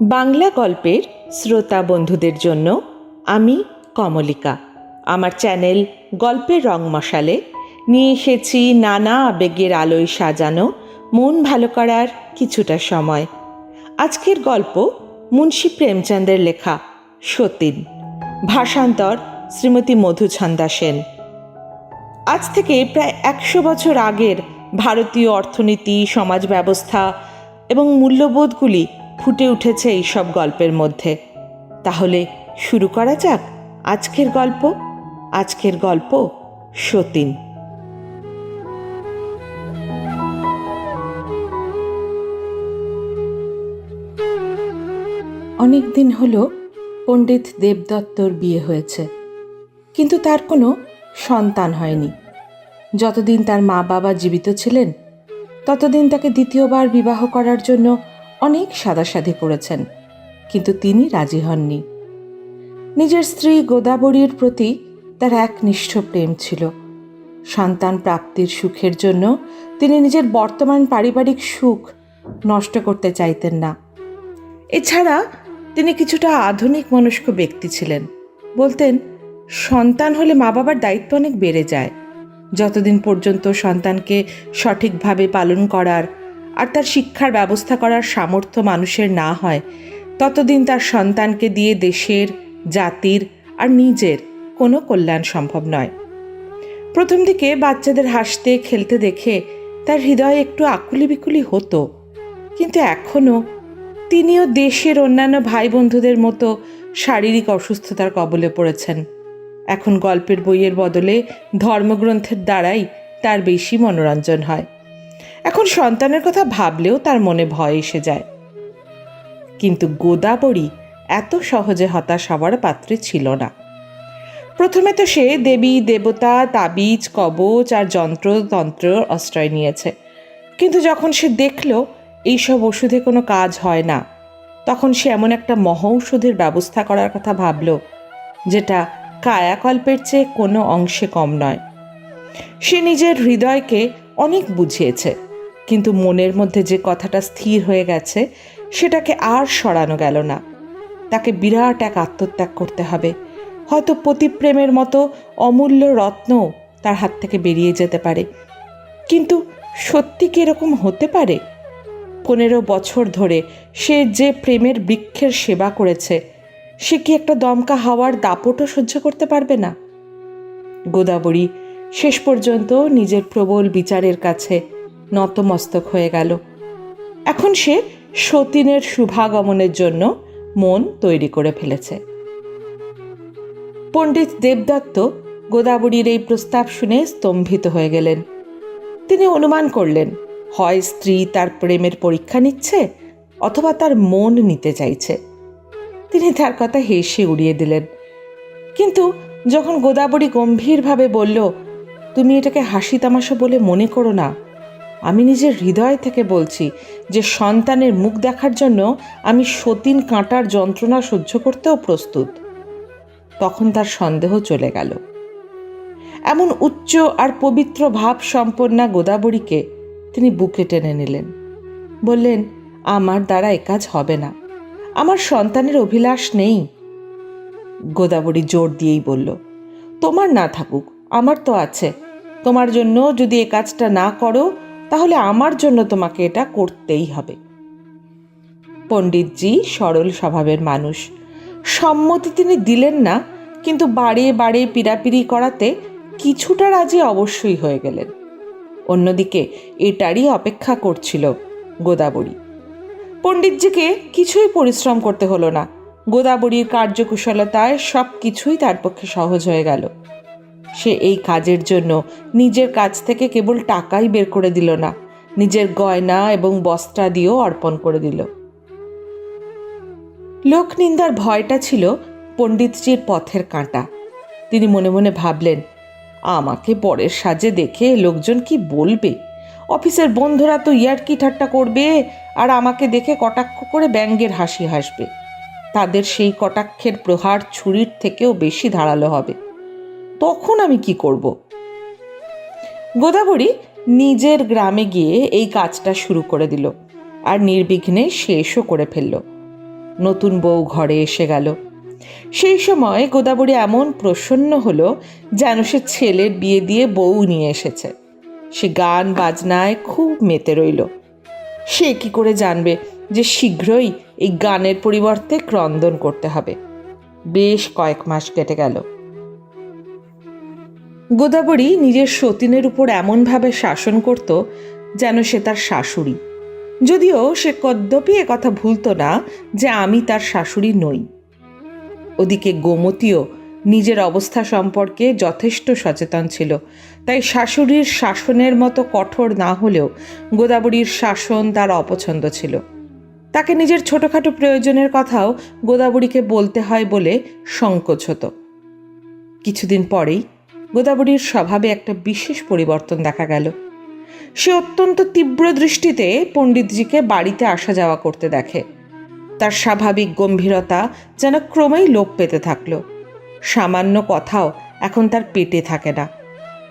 বাংলা গল্পের শ্রোতা বন্ধুদের জন্য আমি কমলিকা। আমার চ্যানেল গল্পের রং মশালে নিয়ে এসেছি নানা আবেগের আলোয় সাজানো, মন ভালো করার কিছুটা সময়। আজকের গল্প মুন্সী প্রেমচন্দের লেখা সতীন, ভাষান্তর শ্রীমতী মধুছন্দা সেন। আজ থেকে প্রায় একশো বছর আগের ভারতীয় অর্থনীতি, সমাজ ব্যবস্থা এবং মূল্যবোধগুলি ফুটে উঠেছে এই সব গল্পের মধ্যে। তাহলে শুরু করা যাক আজকের গল্প। আজকের গল্প সতীন। অনেক দিন হলো পণ্ডিত দেবদত্তর বিয়ে হয়েছে। কিন্তু তার কোনো সন্তান হয়নি। যতদিন তার মা বাবা জীবিত ছিলেন, ততদিন তাকে দ্বিতীয়বার বিবাহ করার জন্য অনেক সাদাসাদি করেছেন, কিন্তু তিনি রাজি হননি। নিজের স্ত্রী গোদাবরীর প্রতি তার একনিষ্ঠ প্রেম ছিল। সন্তান প্রাপ্তির সুখের জন্য তিনি নিজের বর্তমান পারিবারিক সুখ নষ্ট করতে চাইতেন না। এছাড়া তিনি কিছুটা আধুনিক মনস্ক ব্যক্তি ছিলেন। বলতেন, সন্তান হলে মা বাবার দায়িত্ব অনেক বেড়ে যায়। যতদিন পর্যন্ত সন্তানকে সঠিকভাবে পালন করার আর তার শিক্ষার ব্যবস্থা করার সামর্থ্য মানুষের না হয়, ততদিন তার সন্তানকে দিয়ে দেশের, জাতির আর নিজের কোনো কল্যাণ সম্ভব নয়। প্রথম দিকে বাচ্চাদের হাসতে, খেলতে দেখে তার হৃদয় একটু আকুলি বিকুলি হতো, কিন্তু এখনও তিনিও দেশের অন্যান্য ভাই বন্ধুদের মতো শারীরিক অসুস্থতার কবলে পড়েছেন। এখন গল্পের বইয়ের বদলে ধর্মগ্রন্থের দ্বারাই তার বেশি মনোরঞ্জন হয়। এখন সন্তানের কথা ভাবলেও তার মনে ভয় এসে যায়। কিন্তু গোদাবরী এত সহজে হতাশ হওয়ার পাত্রে ছিল না। প্রথমে তো সে দেবী, দেবতা, তাবিজ, কবচ আর যন্ত্রতন্ত্র আশ্রয় নিয়েছে। কিন্তু যখন সে দেখল এইসব ওষুধে কোনো কাজ হয় না, তখন সে এমন একটা মহৌষধের ব্যবস্থা করার কথা ভাবল, যেটা কায়াকল্পের চেয়ে কোনো অংশে কম নয়। সে নিজের হৃদয়কে অনেক বুঝিয়েছে। কিন্তু মনের মধ্যে যে কথাটা স্থির হয়ে গেছে, সেটাকে আর সরানো গেল না। তাকে বিরাট এক আত্মত্যাগ করতে হবে। হয়তো পতিপ্রেমের মতো অমূল্য রত্ন তার হাত থেকে বেরিয়ে যেতে পারে। কিন্তু সত্যি কি এরকম হতে পারে? পনেরো বছর ধরে সে যে প্রেমের বৃক্ষের সেবা করেছে, সে কি একটা দমকা হাওয়ার দাপটও সহ্য করতে পারবে না? গোদাবরী, শেষ পর্যন্ত নিজের প্রবল বিচারের কাছে নতমস্তক হয়ে গেল। এখন সে সতীনের শুভাগমনের জন্য মন তৈরি করে ফেলেছে। পণ্ডিত দেবদত্ত গোদাবরীর এই প্রস্তাব শুনে স্তম্ভিত হয়ে গেলেন। তিনি অনুমান করলেন, হয় স্ত্রী তার প্রেমের পরীক্ষা নিচ্ছে অথবা তার মন নিতে চাইছে। তিনি তার কথা হেসে উড়িয়ে দিলেন। কিন্তু যখন গোদাবরী গম্ভীরভাবে বলল, তুমি এটাকে হাসি তামাশা বলে মনে করো না আমি নিজের হৃদয় থেকে বলছি যে সন্তানের মুখ দেখার জন্য আমি সতীন কাঁটার যন্ত্রণা সহ্য করতেও প্রস্তুত। তখন তার সন্দেহ চলে গেল। এমন উচ্চ আর পবিত্র ভাব সম্পন্না গোদাবরীকে তিনি বুকে টেনে নিলেন। বললেন, আমার দ্বারা কাজ হবে না। আমার সন্তানের অভিলাষ নেই। গোদাবরী জোর দিয়েই বলল, তোমার না থাকুক, আমার তো আছে। তোমার জন্য যদি এ কাজটা না করো তাহলে আমার জন্য তোমাকে এটা করতেই হবে। পণ্ডিতজি সরল স্বভাবের মানুষ। সম্মতি তিনি দিলেন না, কিন্তু বাড়ে বাড়ে পিড়াপিড়ি করাতে কিছুটা রাজি অবশ্যই হয়ে গেলেন। অন্যদিকে এটারই অপেক্ষা করছিল গোদাবরী। পণ্ডিতজিকে কিছুই পরিশ্রম করতে হলো না। গোদাবরীর কার্যকুশলতায় সব কিছুই তার পক্ষে সহজ হয়ে গেল। সে এই কাজের জন্য নিজের কাছ থেকে কেবল টাকাই বের করে দিল না, নিজের গয়না এবং বস্ত্রা দিয়েও অর্পণ করে দিল। লোকনিন্দার ভয়টা ছিল পণ্ডিতজির পথের কাঁটা। তিনি মনে মনে ভাবলেন, আমাকে পরের সাজে দেখে লোকজন কি বলবে? অফিসের বন্ধুরা তো ইয়ার্কি ঠাট্টা করবে আর আমাকে দেখে কটাক্ষ করে ব্যঙ্গের হাসি হাসবে। তাদের সেই কটাক্ষের প্রহার ছুরির থেকেও বেশি ধারালো হবে। তখন আমি কি করব? গোদাবরী নিজের গ্রামে গিয়ে এই কাজটা শুরু করে দিল আর নির্বিঘ্নে শেষও করে ফেলল। নতুন বউ ঘরে এসে গেল। সেই সময় গোদাবরী এমন প্রসন্ন হলো যেন সে ছেলের বিয়ে দিয়ে বউ নিয়ে এসেছে। সে গান বাজনায় খুব মেতে রইল। সে কি করে জানবে যে শীঘ্রই এই গানের পরিবর্তে ক্রন্দন করতে হবে? বেশ কয়েক মাস কেটে গেল। গোদাবরী নিজের সতীনের উপর এমনভাবে শাসন করত যেন সে তার শাশুড়ি। যদিও সে কদ্যপি কথা ভুলতো না যে আমি তার শাশুড়ি নই। ওদিকে গোমতীও নিজের অবস্থা সম্পর্কে যথেষ্ট সচেতন ছিল, তাই শাশুড়ির শাসনের মতো কঠোর না হলেও গোদাবরীর শাসন তার অপছন্দ ছিল। তাকে নিজের ছোটোখাটো প্রয়োজনের কথাও গোদাবরীকে বলতে হয় বলে সংকোচ হতো। কিছুদিন পরেই গোদাবরীর স্বভাবে একটা বিশেষ পরিবর্তন দেখা গেল। সে অত্যন্ত তীব্র দৃষ্টিতে পণ্ডিতজিকে বাড়িতে আসা যাওয়া করতে দেখে। তার স্বাভাবিক গম্ভীরতা যেন ক্রমেই লোপ পেতে থাকল। সামান্য কথাও এখন তার পেটে থাকে না।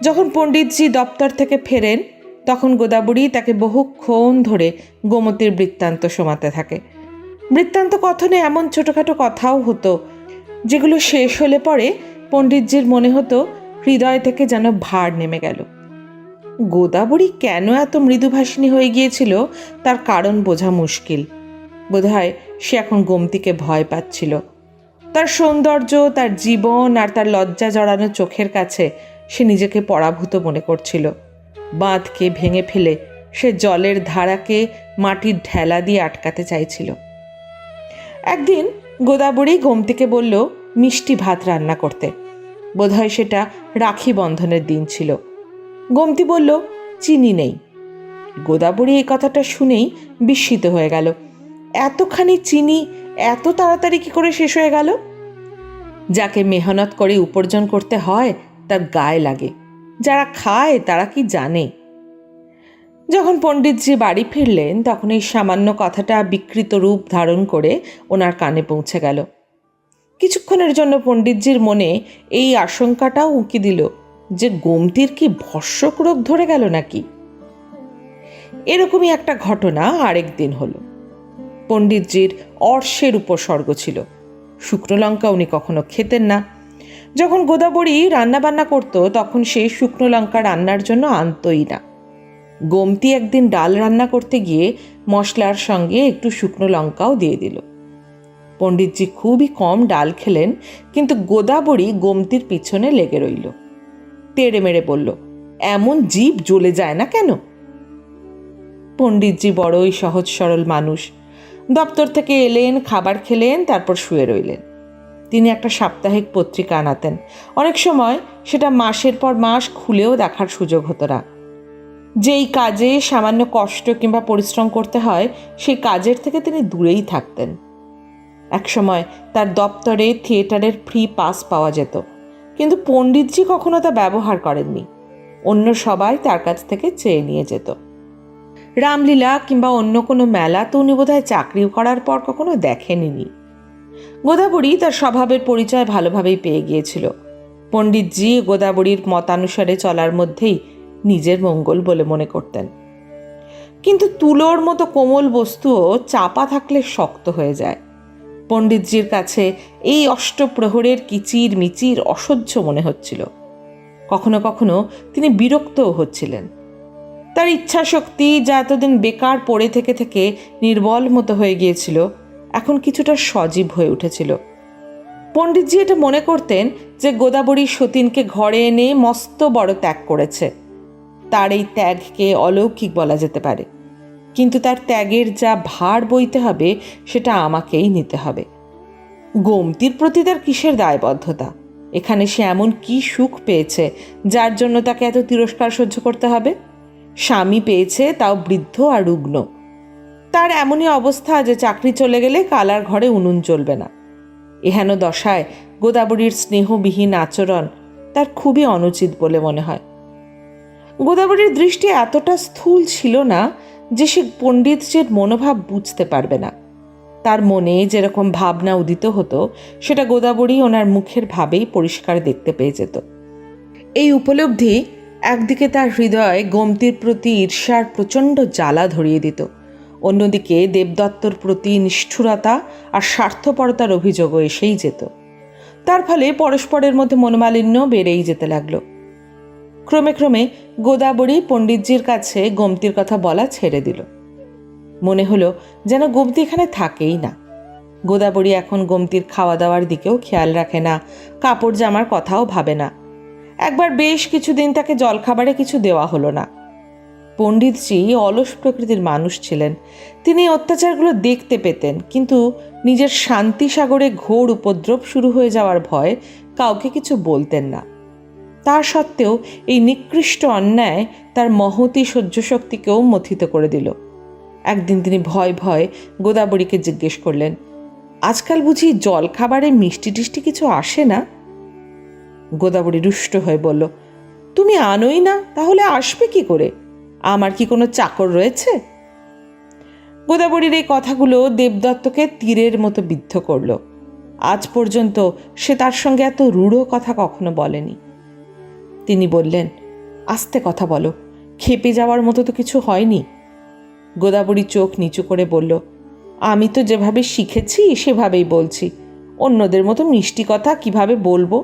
যখন পণ্ডিতজি দপ্তর থেকে ফেরেন, তখন গোদাবরী তাকে বহুক্ষণ ধরে গোমতীর বৃত্তান্ত শোনাতে থাকে। বৃত্তান্ত কথনে এমন ছোটোখাটো কথাও হতো, যেগুলো শেষ হলে পরে পণ্ডিতজির মনে হতো হৃদয় থেকে যেন ভার নেমে গেল। গোদাবরী কেন এত মৃদুভাষিনী হয়ে গিয়েছিল তার কারণ বোঝা মুশকিল। বোধহয় সে এখন গোমতীকে ভয় পাচ্ছিল। তার সৌন্দর্য, তার জীবন আর তার লজ্জা জড়ানো চোখের কাছে সে নিজেকে পরাভূত মনে করছিল। বাঁধকে ভেঙে ফেলে সে জলের ধারাকে মাটির ঢেলা দিয়ে আটকাতে চাইছিল। একদিন গোদাবরী গোমতীকে বলল, মিষ্টি ভাত রান্না করতে। বোধহয় সেটা রাখি বন্ধনের দিন ছিল। গোমতি বলল, চিনি নেই। গোদাবরী এই কথাটা শুনেই বিস্মিত হয়ে গেল। এতখানি চিনি, এত তাড়াতাড়ি কি করে শেষ হয়ে গেল? যাকে মেহনত করে উপার্জন করতে হয়, তার গায়ে লাগে। যারা খায়, তারা কি জানে? যখন পণ্ডিতজি বাড়ি ফিরলেন, তখন এই সামান্য কথাটা বিকৃত রূপ ধারণ করে ওনার কানে পৌঁছে গেল। কিছুক্ষণের জন্য পণ্ডিতজির মনে এই আশঙ্কাটাও উঁকি দিল যে গোমতির কি ভস্যক রোগ ধরে গেল নাকি? এরকমই একটা ঘটনা আরেক দিন হলো। পণ্ডিতজির অর্শের উপসর্গ ছিল। শুকনো লঙ্কা উনি কখনো খেতেন না। যখন গোদাবরী রান্নাবান্না করতো, তখন সে শুকনো লঙ্কা রান্নার জন্য আনতই না। গোমতি একদিন ডাল রান্না করতে গিয়ে মশলার সঙ্গে একটু শুকনো লঙ্কাও দিয়ে দিল। পণ্ডিতজি খুবই কম ডাল খেলেন, কিন্তু গোদাবরী গোমতির পিছনে লেগে রইল। তেড়ে মেরে বলল, এমন জীব জ্বলে যায় না কেন? পণ্ডিতজি বড়ই সহজ সরল মানুষ। দপ্তর থেকে এলেন, খাবার খেলেন, তারপর শুয়ে রইলেন। তিনি একটা সাপ্তাহিক পত্রিকা আনাতেন। অনেক সময় সেটা মাসের পর মাস খুলেও দেখার সুযোগ হতো না। যেই কাজে সামান্য কষ্ট কিংবা পরিশ্রম করতে হয়, সেই কাজের থেকে তিনি দূরেই থাকতেন। একসময় তার দপ্তরে থিয়েটারের ফ্রি পাস পাওয়া যেত। কিন্তু পণ্ডিতজি কখনো তা ব্যবহার করেননি। অন্য সবাই তার কাছ থেকে চেয়ে নিয়ে যেত। রামলীলা কিংবা অন্য কোনো মেলা তো উনি বোধহয় চাকরি করার পর কখনো দেখেনি গোদাবরী তার স্বভাবের পরিচয় ভালোভাবেই পেয়ে গিয়েছিল। পণ্ডিতজি গোদাবরীর মতানুসারে চলার মধ্যেই নিজের মঙ্গল বলে মনে করতেন। কিন্তু তুলোর মতো কোমল বস্তুও চাপা থাকলে শক্ত হয়ে যায়। পণ্ডিতজির কাছে এই অষ্টপ্রহরের কিচির মিচির অসহ্য মনে হচ্ছিল। কখনো কখনো তিনি বিরক্তও হচ্ছিলেন। তার ইচ্ছা শক্তি যা এতদিন বেকার পড়ে থেকে থেকে নির্বল মতো হয়ে গিয়েছিল, এখন কিছুটা সজীব হয়ে উঠেছিল। পণ্ডিতজি এটা মনে করতেন যে গোদাবরী সতীনকে ঘরে এনে মস্ত বড় ত্যাগ করেছে। তার এই ত্যাগকে অলৌকিক বলা যেতে পারে। কিন্তু তার ত্যাগের যা ভার বইতে হবে, সেটা আমাকেই নিতে হবে। গোমতির প্রতি তার কিসের দায়বদ্ধতা? এখানে সে এমন কি সুখ পেয়েছে, যার জন্য তাকে এত তিরস্কার সহ্য করতে হবে? স্বামী পেয়েছে, তাও বৃদ্ধ আর রুগ্ন তার এমনই অবস্থা যে চাকরি চলে গেলে কালার ঘরে উনুন চলবে না। এহেন দশায় গোদাবরীর স্নেহবিহীন আচরণ তার খুবই অনুচিত বলে মনে হয়। গোদাবরীর দৃষ্টি এতটা স্থূল ছিল না যে সে পণ্ডিতজির মনোভাব বুঝতে পারবে না। তার মনে যেরকম ভাবনা উদিত হতো, সেটা গোদাবরী ওনার মুখের ভাবেই পরিষ্কার দেখতে পেয়ে যেত। এই উপলব্ধি একদিকে তার হৃদয়ে গোমতির প্রতি ঈর্ষার প্রচণ্ড জ্বালা ধরিয়ে দিত, অন্যদিকে দেবদত্তর প্রতি নিষ্ঠুরতা আর স্বার্থপরতার অভিযোগও এসেই যেত। তার ফলে পরস্পরের মধ্যে মনোমালিন্য বেড়েই যেতে লাগল। ক্রমে ক্রমে গোদাবরী পণ্ডিতজির কাছে গোমতির কথা বলা ছেড়ে দিল। মনে হলো যেন গোমতি এখানে থাকেই না। গোদাবরী এখন গোমতির খাওয়া দাওয়ার দিকেও খেয়াল রাখে না, কাপড় জামার কথাও ভাবে না। একবার বেশ কিছুদিন তাকে জলখাবারে কিছু দেওয়া হলো না। পণ্ডিতজি অলস প্রকৃতির মানুষ ছিলেন। তিনি অত্যাচারগুলো দেখতে পেতেন, কিন্তু নিজের শান্তি সাগরে ঘোর উপদ্রব শুরু হয়ে যাওয়ার ভয় কাউকে কিছু বলতেন না। তা সত্ত্বেও এই নিকৃষ্ট অন্যায় তার মহতি সহ্য শক্তিকেও মথিত করে দিল। একদিন তিনি ভয় ভয় গোদাবরীকে জিজ্ঞেস করলেন, আজকাল বুঝি জল খাবারে মিষ্টি টিষ্টি কিছু আসে না? গোদাবরী রুষ্ট হয়ে বলল, তুমি আনোই না, তাহলে আসবে কি করে? আমার কি কোনো চাকর রয়েছে? গোদাবরীর এই কথাগুলো দেবদত্তকে তীরের মতো বিদ্ধ করল। আজ পর্যন্ত সে তার সঙ্গে এত রূঢ় কথা কখনো বলেনি। তিনি বললেন, আস্তে কথা বলো, খেপে যাওয়ার মতো তো কিছু হয়নি। গোদাবরী চোখ নিচু করে বলল, আমি তো যেভাবে শিখেছি সেভাবেই বলছি, অন্যদের মতো মিষ্টি কথা কীভাবে বলব?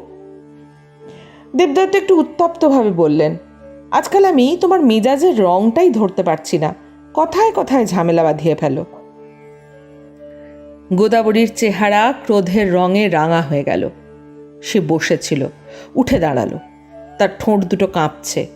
দেবদত্ত একটু উত্তপ্তভাবে বললেন, আজকাল আমি তোমার মেজাজের রংটাই ধরতে পারছি না, কথায় কথায় ঝামেলা বাঁধিয়ে ফেলো। গোদাবরীর চেহারা ক্রোধের রঙে রাঙা হয়ে গেল। সে বসেছিল, উঠে দাঁড়াল। তার ঠোঁট দুটো কাঁপছে।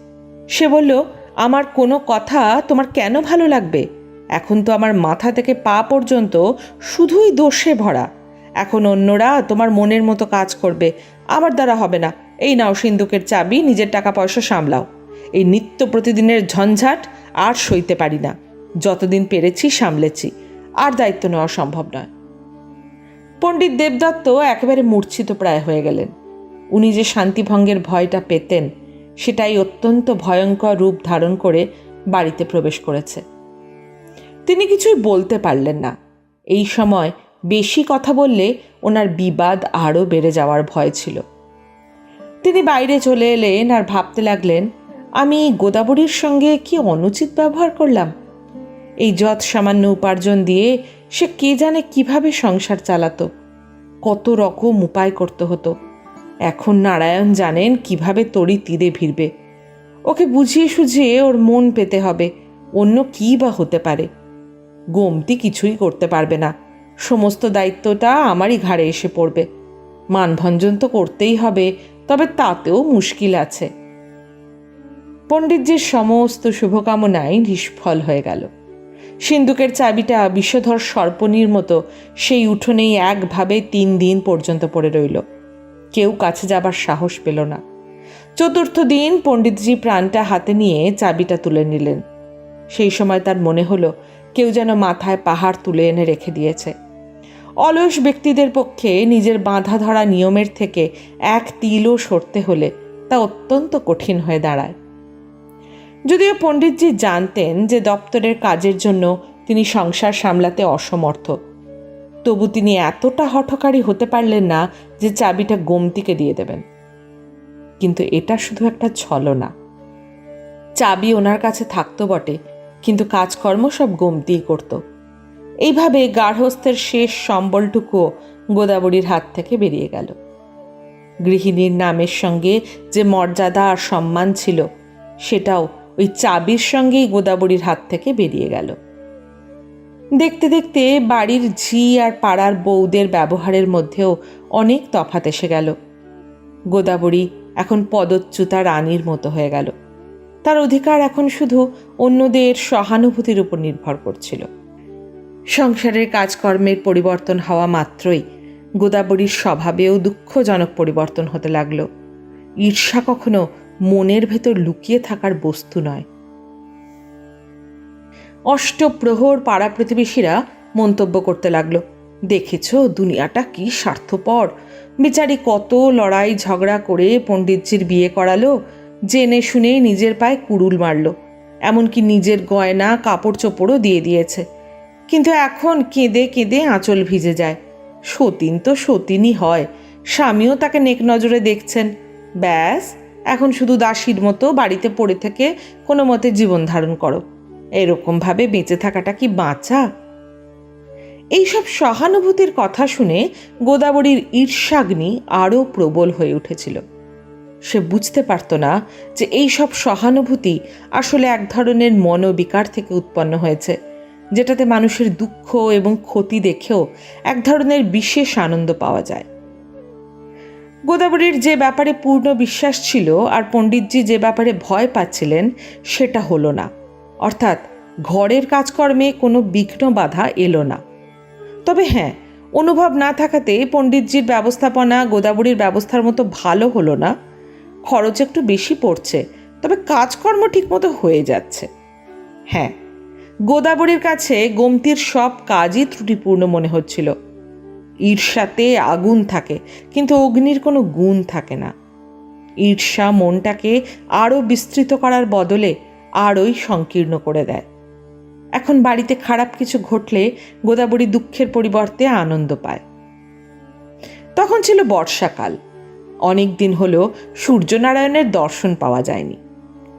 সে বলল, আমার কোনো কথা তোমার কেন ভালো লাগবে? এখন তো আমার মাথা থেকে পা পর্যন্ত শুধুই দোষে ভরা। এখন অন্যরা তোমার মনের মতো কাজ করবে। আমার দ্বারা হবে না। এই নাও সিন্ধুকের চাবি, নিজের টাকা পয়সা সামলাও। এই নিত্য প্রতিদিনের ঝঞ্ঝাট আর সইতে পারি না। যতদিন পেরেছি সামলেছি। আর দায়িত্ব নেওয়া সম্ভব নয়। পণ্ডিত দেবদত্ত একেবারে মূর্ছিত প্রায় হয়ে গেলেন। উনি যে শান্তিভঙ্গের ভয়টা পেতেন, সেটাই অত্যন্ত ভয়ঙ্কর রূপ ধারণ করে বাড়িতে প্রবেশ করেছে। তিনি কিছুই বলতে পারলেন না। এই সময় বেশি কথা বললে ওনার বিবাদ আরও বেড়ে যাওয়ার ভয় ছিল। তিনি বাইরে চলে এলেন আর ভাবতে লাগলেন, আমি গোদাবরীর সঙ্গে কি অনুচিত ব্যবহার করলাম? এই যৎ সামান্য উপার্জন দিয়ে সে কে জানে কীভাবে সংসার চালাতো, কত রকম উপায় করতে হতো। এখন নারায়ণ জানেন কীভাবে তড়ি তীরে ভিড়বে ওকে বুঝিয়ে সুঝিয়ে ওর মন পেতে হবে, অন্য কী বা হতে পারে। গোমতি কিছুই করতে পারবে না। সমস্ত দায়িত্বটা আমারই ঘাড়ে এসে পড়বে। মানভঞ্জন তো করতেই হবে, তবে তাতেও মুশকিল আছে। পণ্ডিতজির সমস্ত শুভকামনাই নিষ্ফল হয়ে গেল। সিন্ধুকের চাবিটা বিষধর সর্পণীর মতো সেই উঠোনেই একভাবে তিন দিন পর্যন্ত পড়ে রইল। কেউ কাছে যাবার সাহস পেল না। চতুর্থ দিন পণ্ডিতজি প্রাণটা হাতে নিয়ে চাবিটা তুলে নিলেন। সেই সময় তার মনে হলো, কেউ যেন মাথায় পাহাড় তুলে এনে রেখে দিয়েছে। অলস ব্যক্তিদের পক্ষে নিজের বাঁধা ধরা নিয়মের থেকে এক তিলও সরতে হলে তা অত্যন্ত কঠিন হয়ে দাঁড়ায়। যদিও পণ্ডিতজি জানতেন যে দপ্তরের কাজের জন্য তিনি সংসার সামলাতে অসমর্থ, তবু তিনি এতটা হঠকারী হতে পারলেন না যে চাবিটা গোমতিকে দিয়ে দেবেন। কিন্তু এটা শুধু একটা ছলনা। চাবি ওনার কাছে থাকতো বটে, কিন্তু কাজকর্ম সব গোমতিই করত। এইভাবে গার্হস্থের শেষ সম্বলটুকুও গোদাবরীর হাত থেকে বেরিয়ে গেল। গৃহিণীর নামের সঙ্গে যে মর্যাদা আর সম্মান ছিল, সেটাও ওই চাবির সঙ্গেই গোদাবরীর হাত থেকে বেরিয়ে গেল। দেখতে দেখতে বাড়ির ঝি আর পাড়ার বউদের ব্যবহারের মধ্যেও অনেক তফাত এসে গেল। গোদাবরী এখন পদচ্যুতা রানীর মতো হয়ে গেল। তার অধিকার এখন শুধু অন্যদের সহানুভূতির উপর নির্ভর করছিল। সংসারের কাজকর্মের পরিবর্তন হওয়া মাত্রই গোদাবরীর স্বভাবেও দুঃখজনক পরিবর্তন হতে লাগল। ঈর্ষা কখনো মনের ভেতর লুকিয়ে থাকার বস্তু নয়। অষ্টপ্রহর পাড়া প্রতিবেশীরা মন্তব্য করতে লাগল দেখেছ দুনিয়াটা কি স্বার্থপর? বেচারি কত লড়াই ঝগড়া করে পণ্ডিতজির বিয়ে করালো, জেনে শুনে নিজের পায়ে কুড়ুল মারল, এমনকি নিজের গয়না কাপড় চোপড়ও দিয়ে দিয়েছে। কিন্তু এখন কেঁদে কেঁদে আঁচল ভিজে যায়। সতীন তো সতীনই হয়, স্বামীও তাকে নেক নজরে দেখছেন। ব্যাস, এখন শুধু দাসীর মতো বাড়িতে পড়ে থেকে কোনো মতে জীবন ধারণ করো। এরকমভাবে বেঁচে থাকাটা কি বাঁচা? এইসব সহানুভূতির কথা শুনে গোদাবরীর ঈর্ষাগ্নি আরও প্রবল হয়ে উঠেছিল। সে বুঝতে পারত না যে এই সব সহানুভূতি আসলে এক ধরনের মনোবিকার থেকে উৎপন্ন হয়েছে, যেটাতে মানুষের দুঃখ এবং ক্ষতি দেখেও এক ধরনের বিশেষ আনন্দ পাওয়া যায়। গোদাবরীর যে ব্যাপারে পূর্ণ বিশ্বাস ছিল আর পণ্ডিতজি যে ব্যাপারে ভয় পাচ্ছিলেন, সেটা হলো না। অর্থাৎ ঘরের কাজকর্মে কোনো বিঘ্ন বাধা এলো না। তবে হ্যাঁ অনুভব না থাকাতে পণ্ডিতজির ব্যবস্থাপনা, গোদাবরীর ব্যবস্থার মতো ভালো হলো না। খরচ একটু বেশি পড়ছে, তবে কাজকর্ম ঠিকমতো হয়ে যাচ্ছে। হ্যাঁ গোদাবরীর কাছে গোমতির সব কাজই ত্রুটিপূর্ণ মনে হচ্ছিল। ঈর্ষাতে আগুন থাকে, কিন্তু অগ্নির কোনো গুণ থাকে না। ঈর্ষা মনটাকে আরও বিস্তৃত করার বদলে আরোই সংকীর্ণ করে দেয়। এখন বাড়িতে খারাপ কিছু ঘটলে গোদাবরী দুঃখের পরিবর্তে আনন্দ পায়। তখন ছিল বর্ষাকাল। অনেক দিন হলো সূর্যনারায়ণের দর্শন পাওয়া যায়নি।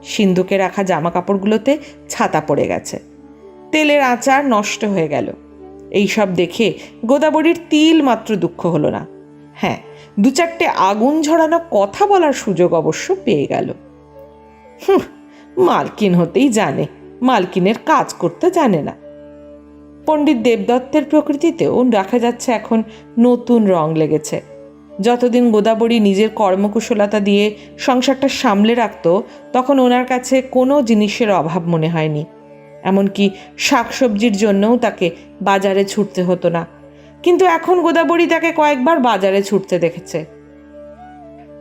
সিন্ধুকে রাখা জামা কাপড়গুলোতে ছাতা পড়ে গেছে। তেলের আচার নষ্ট হয়ে গেল। এইসব দেখে গোদাবরীর তিল মাত্র দুঃখ হলো না। হ্যাঁ দু চারটে আগুন ঝরানো কথা বলার সুযোগ অবশ্য পেয়ে গেল। হুঁ, মালকিন হতেই জানে। মালকিনের কাজ করতে জানে না। পণ্ডিত দেবদত্তের প্রকৃতিতেও দেখা যাচ্ছে এখন নতুন রং লেগেছে। যতদিন গোদাবরী নিজের কর্মকুশলতা দিয়ে সংসারটা সামলে রাখত, তখন ওনার কাছে কোনো জিনিসের অভাব মনে হয়নি। এমনকি শাকসবজির জন্যও তাকে বাজারে ছুটতে হতো না। কিন্তু এখন গোদাবরী তাকে কয়েকবার বাজারে ছুটতে দেখেছে।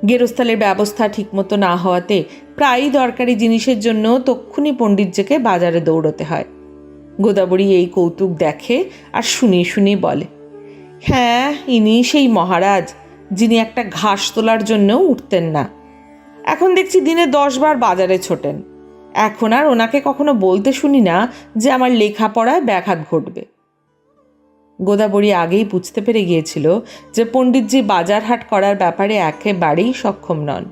গেরস্থালের ব্যবস্থা ঠিকমতো না হওয়াতে প্রায়ই দরকারি জিনিসের জন্য তক্ষুনি পণ্ডিতজিকে বাজারে দৌড়তে হয়। গোদাবরী এই কৌতুক দেখে আর শুনিয়ে শুনিয়ে বলে হ্যাঁ ইনি সেই মহারাজ, যিনি একটা ঘাস তোলার জন্য উঠতেন না। এখন দেখছি দিনে দশ বার বাজারে ছোটেন। এখন আর ওনাকে কখনো বলতে শুনি না যে আমার লেখাপড়ায় ব্যাঘাত ঘটবে। গোদাবরী আগেই বুঝতে পেরে গিয়েছিল যে পণ্ডিতজি বাজার হাট করার ব্যাপারে একেবারেই সক্ষম নন।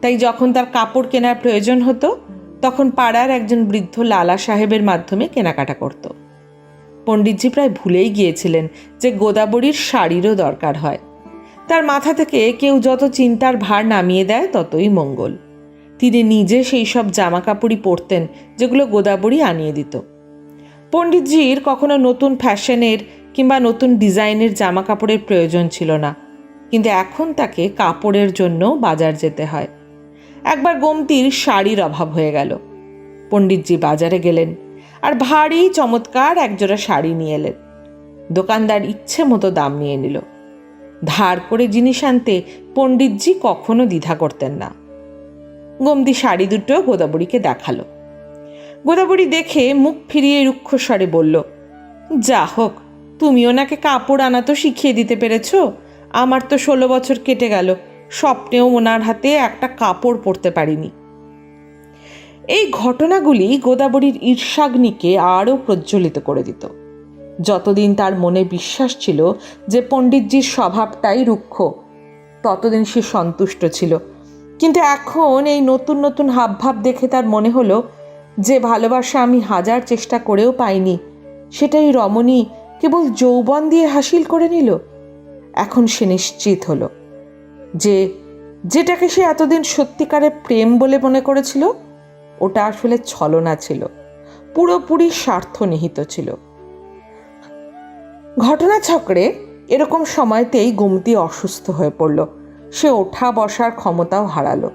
তাই যখন তার কাপড় কেনার প্রয়োজন হতো, তখন পাড়ার একজন বৃদ্ধ লালা সাহেবের মাধ্যমে কেনাকাটা করত। পণ্ডিতজি প্রায় ভুলেই গিয়েছিলেন যে গোদাবরীর শাড়িরও দরকার হয়। তার মাথা থেকে কেউ যত চিন্তার ভার নামিয়ে দেয়, ততই মঙ্গল। তিনি নিজে সেই সব জামা কাপড়ই পরতেন, যেগুলো গোদাবরী আনিয়ে দিত। পণ্ডিতজির কখনো নতুন ফ্যাশনের কিংবা নতুন ডিজাইনের জামা কাপড়ের প্রয়োজন ছিল না। কিন্তু এখন তাকে কাপড়ের জন্য বাজার যেতে হয়। একবার গোমতির শাড়ির অভাব হয়ে গেল। পণ্ডিতজি বাজারে গেলেন আর ভারী, চমৎকার একজোড়া শাড়ি নিয়ে এলেন। দোকানদার ইচ্ছে মতো দাম নিয়ে নিল। ধার করে জিনিস আনতে পণ্ডিতজি কখনো দ্বিধা করতেন না। গমতি শাড়ি দুটো গোদাবরীকে দেখাল। গোদাবরী দেখে মুখ ফিরিয়ে রুক্ষস্বরে বলল, যা হোক তুমি ওনাকে কাপড় আনা তো শিখিয়ে দিতে পেরেছ? আমার তো ষোলো বছর কেটে গেল, স্বপ্নেও ওনার হাতে একটা কাপড় পরতে পারিনি। এই ঘটনাগুলি গোদাবরীর ঈর্ষাগ্নিকে আরও প্রজ্বলিত করে দিত। যতদিন তার মনে বিশ্বাস ছিল যে পণ্ডিতজির স্বভাবটাই রুক্ষ, ততদিন সে সন্তুষ্ট ছিল। কিন্তু এখন এই নতুন নতুন হাবভাব দেখে তার মনে হলো, যে ভালোবাসা আমি হাজার চেষ্টা করেও পাইনি, সেটাই রমণী কেবল যৌবন দিয়ে হাসিল করে নিল। এখন সে নিশ্চিত হলো যে যেটাকে সে এতদিন সত্যিকারে প্রেম বলে মনে করেছিল, ওটা আসলে ছলনা ছিল, পুরোপুরি স্বার্থ নিহিত ছিল। ঘটনা ঘটনাচক্রে এরকম সময়তেই গুমতি অসুস্থ হয়ে পড়ল। সে ওঠা বসার ক্ষমতাও হারালো।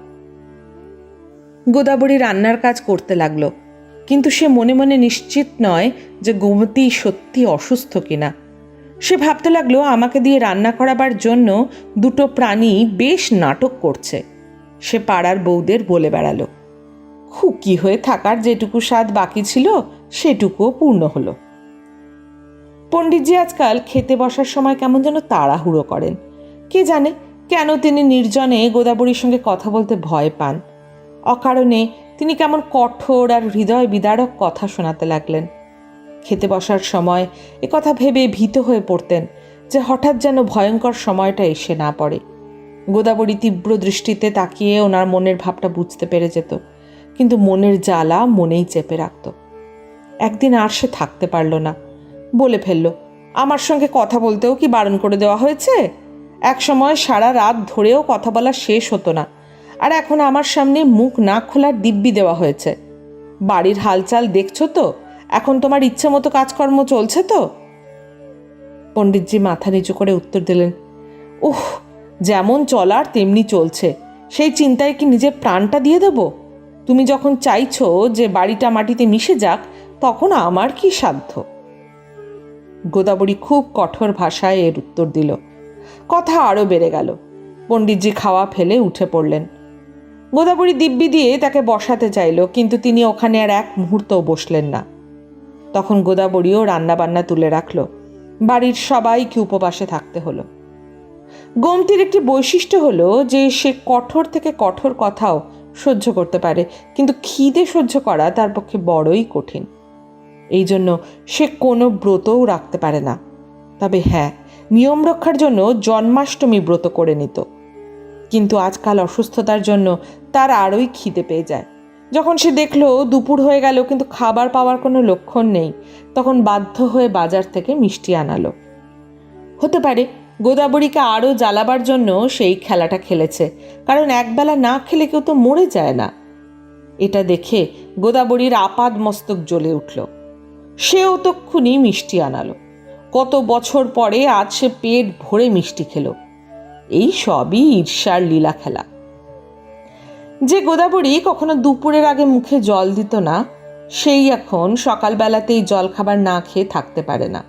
গোদাবরী রান্নার কাজ করতে লাগল। কিন্তু সে মনে মনে নিশ্চিত নয় যে গোমতি সত্যি অসুস্থ কিনা। সে ভাবতে লাগল, আমাকে দিয়ে রান্না করাবার জন্য দুটো প্রাণী বেশ নাটক করছে। সে পাড়ার বউদের বলে বেড়ালো খুকি হয়ে থাকার যেটুকু স্বাদ বাকি ছিল, সেটুকুও পূর্ণ হলো। পণ্ডিতজি আজকাল খেতে বসার সময় কেমন যেন তাড়াহুড়ো করেন। কে জানে কেন তিনি নির্জনে গোদাবরীর সঙ্গে কথা বলতে ভয় পান। অকারণে তিনি কেমন কঠোর আর হৃদয় বিদারক কথা শোনাতে লাগলেন। খেতে বসার সময় এ কথা ভেবে ভীত হয়ে পড়তেন যে হঠাৎ যেন ভয়ঙ্কর সময়টা এসে না পড়ে। গোদাবরী তীব্র দৃষ্টিতে তাকিয়ে ওনার মনের ভাবটা বুঝতে পেরে যেত, কিন্তু মনের জ্বালা মনেই চেপে রাখত। একদিন আর সে থাকতে পারল না, বলে ফেলল, আমার সঙ্গে কথা বলতেও কি বারণ করে দেওয়া হয়েছে? এক সময় সারা রাত ধরেও কথা বলা শেষ হতো না। আর এখন আমার সামনে মুখ না খোলার দিব্যি দেওয়া হয়েছে। বাড়ির হালচাল দেখছ তো? এখন তোমার ইচ্ছে মতো কাজকর্ম চলছে তো? পণ্ডিতজি মাথা নিচু করে উত্তর দিলেন, উহ, যেমন চলার তেমনি চলছে। সেই চিন্তায় কি নিজের প্রাণটা দিয়ে দেব? তুমি যখন চাইছো যে বাড়িটা মাটিতে মিশে যাক, তখন আমার কি সাধ্য? গোদাবরী খুব কঠোর ভাষায় এর উত্তর দিল, কথা আরও বেড়ে গেল। পণ্ডিতজি খাওয়া ফেলে উঠে পড়লেন। গোদাবরী দিব্যি দিয়ে তাকে বসাতে চাইল, কিন্তু তিনি ওখানে আর এক মুহূর্তও বসলেন না। তখন গোদাবরীও রান্নাবান্না তুলে রাখল। বাড়ির সবাইকে উপবাসে থাকতে হলো। গোমতির একটি বৈশিষ্ট্য হলো যে, সে কঠোর থেকে কঠোর কথাও সহ্য করতে পারে, কিন্তু খিদে সহ্য করা তার পক্ষে বড়ই কঠিন। এই জন্য সে কোনো ব্রতও রাখতে পারে না। তবে হ্যাঁ নিয়ম রক্ষার জন্য জন্মাষ্টমী ব্রত করে নিত। কিন্তু আজকাল অসুস্থতার জন্য তার আরোই খিদে পেয়ে যায়। যখন সে দেখল দুপুর হয়ে গেল কিন্তু খাবার পাওয়ার কোনো লক্ষণ নেই, তখন বাধ্য হয়ে বাজার থেকে মিষ্টি আনালো। হতে পারে গোদাবরীকে আরও জ্বালাবার জন্য সেই খেলাটা খেলেছে, কারণ একবেলা না খেলে কেউ তো মরে যায় না। এটা দেখে গোদাবরীর আপাদ মস্তক জ্বলে উঠল। সেও তক্ষুনি মিষ্টি আনালো। কত বছর পরে আজ সে পেট ভরে মিষ্টি খেলো। এই সবই ঈর্ষার লীলা খেলা। যে গোদাবরী কখনো দুপুরের আগে মুখে জল দিত না, সেই এখন সকালবেলাতেই জল খাবার না খেয়ে থাকতে পারে না।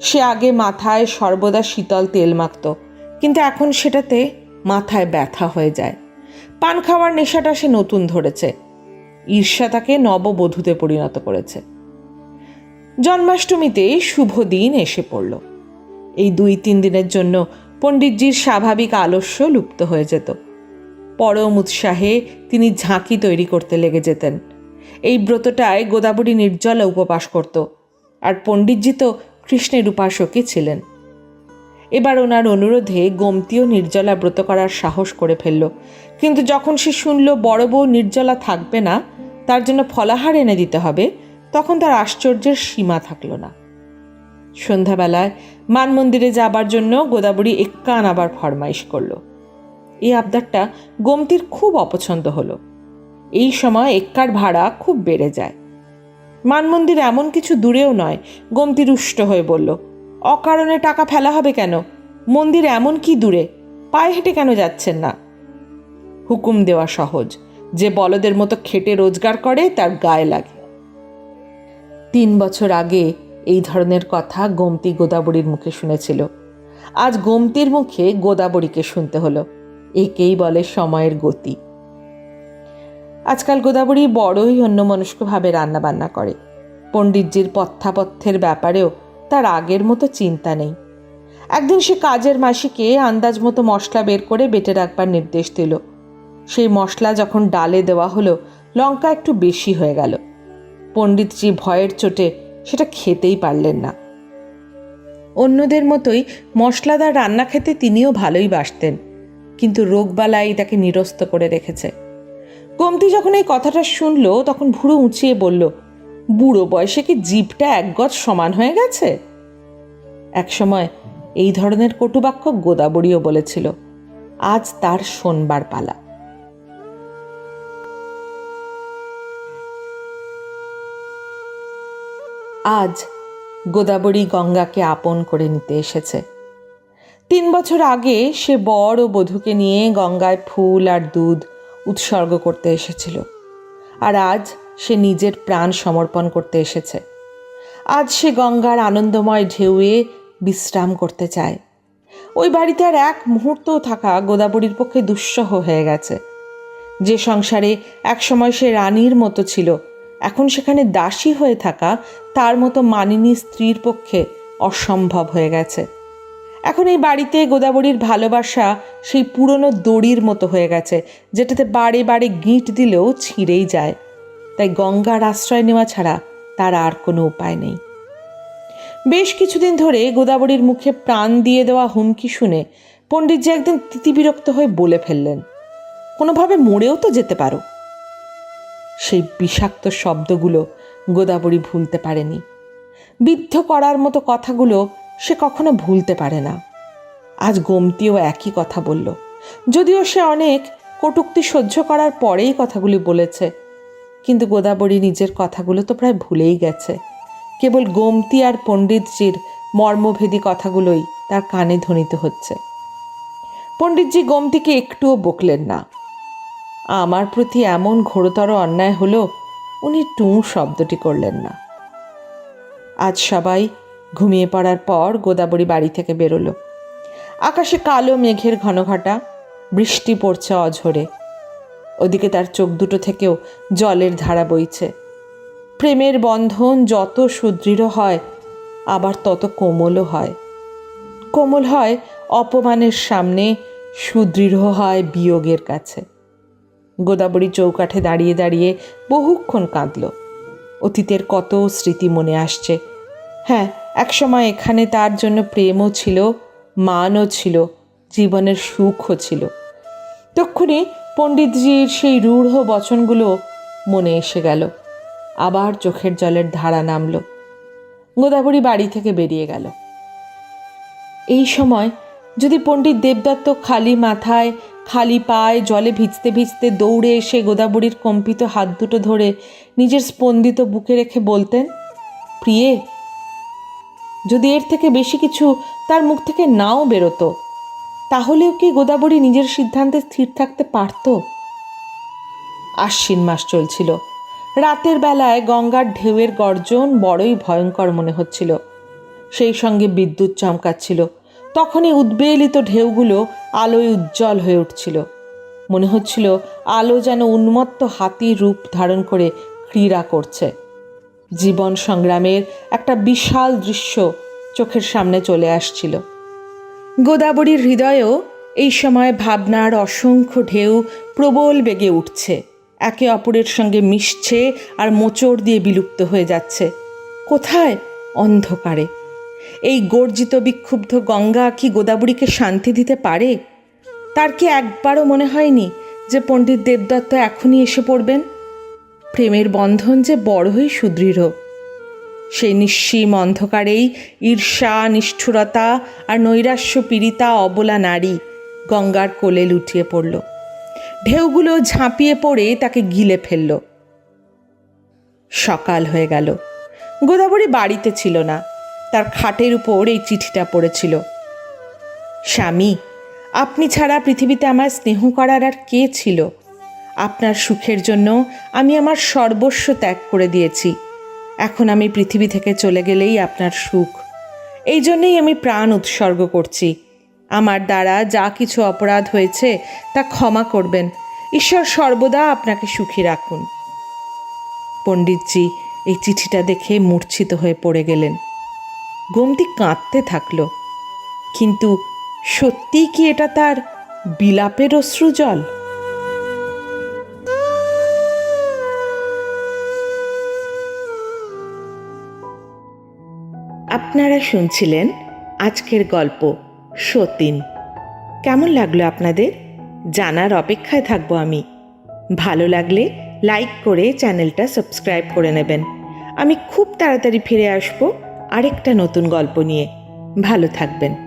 সে আগে মাথায় সর্বদা শীতল তেল মাখত, কিন্তু এখন সেটাতে মাথায় ব্যথা হয়ে যায়। পান খাওয়ার নেশাটা সে নতুন ধরেছে। ঈর্ষা তাকে নববধূতে পরিণত করেছে। জন্মাষ্টমীতে শুভ দিন এসে পড়ল। এই দুই তিন দিনের জন্য পণ্ডিতজির স্বাভাবিক আলস্য লুপ্ত হয়ে যেত। পরম উৎসাহে তিনি ঝাঁকি তৈরি করতে লেগে যেতেন। এই ব্রতটায় গোদাবরী নির্জলা উপবাস করত, আর পণ্ডিতজি তো কৃষ্ণের উপাসকই ছিলেন। এবার ওনার অনুরোধে গোমতীও নির্জলা ব্রত করার সাহস করে ফেলল, কিন্তু যখন সে শুনল বড় বউ নির্জলা থাকবে না, তার জন্য ফলাহার এনে দিতে হবে, তখন তার আশ্চর্যের সীমা থাকল না। সন্ধ্যাবেলায় মান মন্দিরে যাবার জন্য গোদাবরী এক্কান আবার ফরমাইশ করল। এই আবদারটা গোমতির খুব অপছন্দ হলো। এই সময় এক্কার ভাড়া খুব বেড়ে যায়। মান মন্দির এমন কিছু দূরেও নয়, গোমতি রুষ্ট হয়ে বলল, অকারণে টাকা ফেলা হবে কেন? মন্দির এমন কি দূরে? পায়ে হেঁটে কেন যাচ্ছেন না? হুকুম দেওয়া সহজ, যে বলদের মতো খেটে রোজগার করে তার গায়ে লাগে। তিন বছর আগে এই ধরনের কথা গোমতি গোদাবরীর মুখে শুনেছিল। আজ গোমতির মুখে গোদাবরীকে শুনতে হলো। একেই বলে সময়ের গতি। আজকাল গোদাবরী বড়ই অন্যমনস্কভাবে রান্নাবান্না করে। পণ্ডিতজির পথ্যাপথ্যের ব্যাপারেও তার আগের মতো চিন্তা নেই। একদিন সে কাজের মাসিকে আন্দাজ মতো মশলা বের করে বেটে রাখবার নির্দেশ দিল। সেই মশলা যখন ডালে দেওয়া হলো, লঙ্কা একটু বেশি হয়ে গেল। পণ্ডিতজি ভয়ের চোটে সেটা খেতেই পারলেন না। অন্যদের মতোই মশলাদার রান্না খেতে তিনিও ভালোই বাসতেন, কিন্তু রোগবালাই তাকে নিরস্ত করে রেখেছে। কমতি যখন এই কথাটা শুনল, তখন ভুড়ো উঁচিয়ে বলল, বুড়ো বয়সে কি জিভটা এক গজ সমান হয়ে গেছে? একসময় এই ধরনের কটুবাক্য গোদাবরীও বলেছিল, আজ তার শোনবার পালা। আজ গোদাবরী গঙ্গাকে আপন করে নিতে এসেছে। তিন বছর আগে সে বর ও বধূকে নিয়ে গঙ্গায় ফুল আর দুধ উৎসর্গ করতে এসেছিল। আর আজ সে নিজের প্রাণ সমর্পণ করতে এসেছে। আজ সে গঙ্গার আনন্দময় ঢেউয়ে বিশ্রাম করতে চায়। ওই বাড়িতে আর এক মুহূর্তও থাকা গোদাবরীর পক্ষে দুঃসহ হয়ে গেছে। যে সংসারে একসময় সে রানীর মতো ছিল এখন সেখানে দাসী হয়ে থাকা তার মতো মানিনী স্ত্রীর পক্ষে অসম্ভব হয়ে গেছে। এখন এই বাড়িতে গোদাবরীর ভালোবাসা সেই পুরনো দড়ির মতো হয়ে গেছে, যেটাতে বারে বারে গিঁট দিলেও ছিঁড়েই যায়। তাই গঙ্গার আশ্রয় নেওয়া ছাড়া তার আর কোনো উপায় নেই। বেশ কিছুদিন ধরে গোদাবরীর মুখে প্রাণ দিয়ে দেওয়া হুমকি শুনে পণ্ডিতজি একদিন তিতিবিরক্ত হয়ে বলে ফেললেন, কোনোভাবে মরেও তো যেতে পারো। সেই বিষাক্ত শব্দগুলো গোদাবরী ভুলতে পারেনি। বিদ্ধ করার মতো কথাগুলো সে কখনো ভুলতে পারে না। আজ গোমতিও একই কথা বলল। যদিও সে অনেক কটুক্তি সহ্য করার পরেই কথাগুলি বলেছে, কিন্তু গোদাবরী নিজের কথাগুলো তো প্রায় ভুলেই গেছে। কেবল গোমতি আর পণ্ডিতজির মর্মভেদী কথাগুলোই তার কানে ধ্বনিত হচ্ছে। পণ্ডিতজি গোমতিকে একটুও বকলেন না। আমার প্রতি এমন ঘোরতর অন্যায় হলো, উনি টু শব্দটি করলেন না। আজ সবাই ঘুমিয়ে পড়ার পর গোদাবরী বাড়ি থেকে বেরোলো। আকাশে কালো মেঘের ঘনঘটা, বৃষ্টি পড়ছে অঝরে। ওদিকে তার চোখ দুটো থেকেও জলের ধারা বইছে। প্রেমের বন্ধন যত সুদৃঢ় হয়, আবার তত কোমলও হয়। কোমল হয় অপমানের সামনে, সুদৃঢ় হয় বিয়োগের কাছে। গোদাবরী চৌকাঠে দাঁড়িয়ে দাঁড়িয়ে বহুক্ষণ কাঁদল। অতীতের কত স্মৃতি মনে আসছে। হ্যাঁ একসময় এখানে তার জন্য প্রেমও ছিল, মানও ছিল, জীবনের সুখও ছিল। তক্ষুনি পণ্ডিতজির সেই রূঢ় বচনগুলো মনে এসে গেল। আবার চোখের জলের ধারা নামল। গোদাবরী বাড়ি থেকে বেরিয়ে গেল। এই সময় যদি পণ্ডিত দেবদত্ত খালি মাথায় খালি পায়ে, জলে ভিজতে ভিজতে দৌড়ে এসে গোদাবরীর কম্পিত হাত দুটো ধরে নিজের স্পন্দিত বুকে রেখে বলতেন, প্রিয়ে, যদি এর থেকে বেশি কিছু তার মুখ থেকে নাও বেরোতো, তাহলেও কি গোদাবরী নিজের সিদ্ধান্তে স্থির থাকতে পারত? আশ্বিন মাস চলছিল। রাতের বেলায় গঙ্গার ঢেউয়ের গর্জন বড়ই ভয়ঙ্কর মনে হচ্ছিল। সেই সঙ্গে বিদ্যুৎ চমকাচ্ছিল। তখনই উদ্বেলিত ঢেউগুলো আলোয় উজ্জ্বল হয়ে উঠছিল। মনে হচ্ছিল আলো যেন উন্মত্ত হাতির রূপ ধারণ করে ক্রীড়া করছে। জীবন সংগ্রামের একটা বিশাল দৃশ্য চোখের সামনে চলে আসছিল। গোদাবরীর হৃদয়েও এই সময় ভাবনার অসংখ্য ঢেউ প্রবল বেগে উঠছে। একে অপরের সঙ্গে মিশছে আর মোচড় দিয়ে বিলুপ্ত হয়ে যাচ্ছে। কোথায়? অন্ধকারে। এই গর্জিত, বিক্ষুব্ধ গঙ্গা কি গোদাবরীকে শান্তি দিতে পারে? তার কি একবারও মনে হয়নি যে পণ্ডিত দেবদত্ত এখনই এসে পড়বেন? প্রেমের বন্ধন যে বড়ই সুদৃঢ়। সেই নিঃসীম অন্ধকারেই ঈর্ষা, নিষ্ঠুরতা আর নৈরাশ্য পীড়িতা অবলা নারী গঙ্গার কোলে লুটিয়ে পড়ল। ঢেউগুলো ঝাঁপিয়ে পড়ে তাকে গিলে ফেলল। সকাল হয়ে গেল। গোদাবরী বাড়িতে ছিল না। তার খাটের উপর এই চিঠিটা পড়েছিল। স্বামী, আপনি ছাড়া পৃথিবীতে আমার স্নেহ করার আর কে ছিল? আপনার সুখের জন্য আমি আমার সর্বস্ব ত্যাগ করে দিয়েছি। এখন আমি পৃথিবী থেকে চলে গেলেই আপনার সুখ। এই জন্যেই আমি প্রাণ উৎসর্গ করছি। আমার দ্বারা যা কিছু অপরাধ হয়েছে তা ক্ষমা করবেন। ঈশ্বর সর্বদা আপনাকে সুখী রাখুন। পণ্ডিতজি এই চিঠিটা দেখে মূর্ছিত হয়ে পড়ে গেলেন। গোমতি কাঁদতে থাকল। কিন্তু সত্যিই কি এটা তার বিলাপের অশ্রুজল আপনারা শুনছিলেন আজকের গল্প সতীন। কেমন লাগল আপনাদের? জানার অপেক্ষায় থাকব আমি। ভালো লাগলে লাইক করে চ্যানেলটা সাবস্ক্রাইব করে নেবেন। আমি খুব তাড়াতাড়ি ফিরে আসব। আরেকটা নতুন গল্প নিয়ে। ভালো থাকবেন।